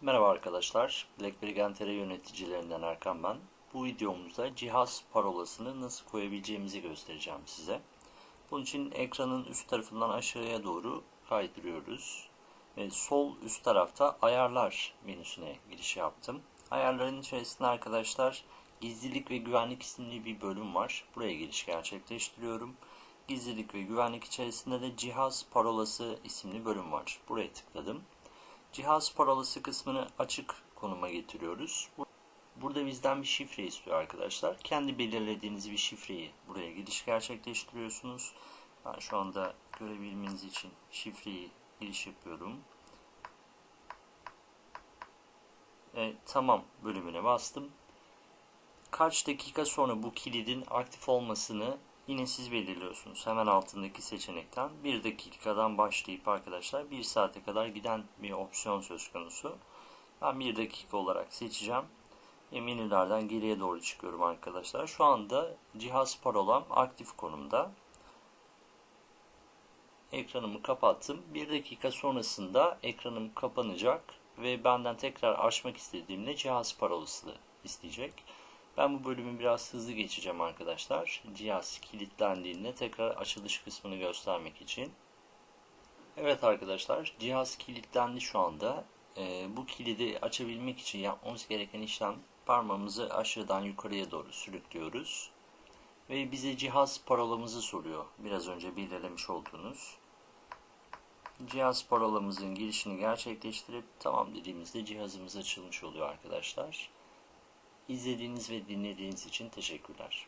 Merhaba arkadaşlar, BlackBerry Gentere yöneticilerinden Erkan ben. Bu videomuzda cihaz parolasını nasıl koyabileceğimizi göstereceğim size. Bunun için ekranın üst tarafından aşağıya doğru kaydırıyoruz. Ve sol üst tarafta ayarlar menüsüne giriş yaptım. Ayarların içerisinde arkadaşlar gizlilik ve güvenlik isimli bir bölüm var. Buraya giriş gerçekleştiriyorum. Gizlilik ve güvenlik içerisinde de cihaz parolası isimli bölüm var. Buraya tıkladım. Cihaz parolası kısmını açık konuma getiriyoruz. Burada bizden bir şifre istiyor arkadaşlar. Kendi belirlediğiniz bir şifreyi buraya giriş gerçekleştiriyorsunuz. Ben şu anda görebilmeniz için şifreyi giriş yapıyorum. E, tamam bölümüne bastım. Kaç dakika sonra bu kilidin aktif olmasını yine siz belirliyorsunuz. Hemen altındaki seçenekten 1 dakikadan başlayıp arkadaşlar 1 saate kadar giden bir opsiyon söz konusu. Ben 1 dakika olarak seçeceğim. Ve menülerden geriye doğru çıkıyorum arkadaşlar. Şu anda cihaz parolam aktif konumda. Ekranımı kapattım. 1 dakika sonrasında ekranım kapanacak ve benden tekrar açmak istediğimde cihaz parolası isteyecek. Ben bu bölümü biraz hızlı geçeceğim arkadaşlar. Cihaz kilitlendiğinde tekrar açılış kısmını göstermek için. Evet arkadaşlar cihaz kilitlendi şu anda. Ee, bu kilidi açabilmek için yapmamız gereken işlem parmağımızı aşağıdan yukarıya doğru sürüklüyoruz. Ve bize cihaz parolamızı soruyor. Biraz önce belirlemiş olduğunuz. Cihaz parolamızın girişini gerçekleştirip tamam dediğimizde cihazımız açılmış oluyor arkadaşlar. İzlediğiniz ve dinlediğiniz için teşekkürler.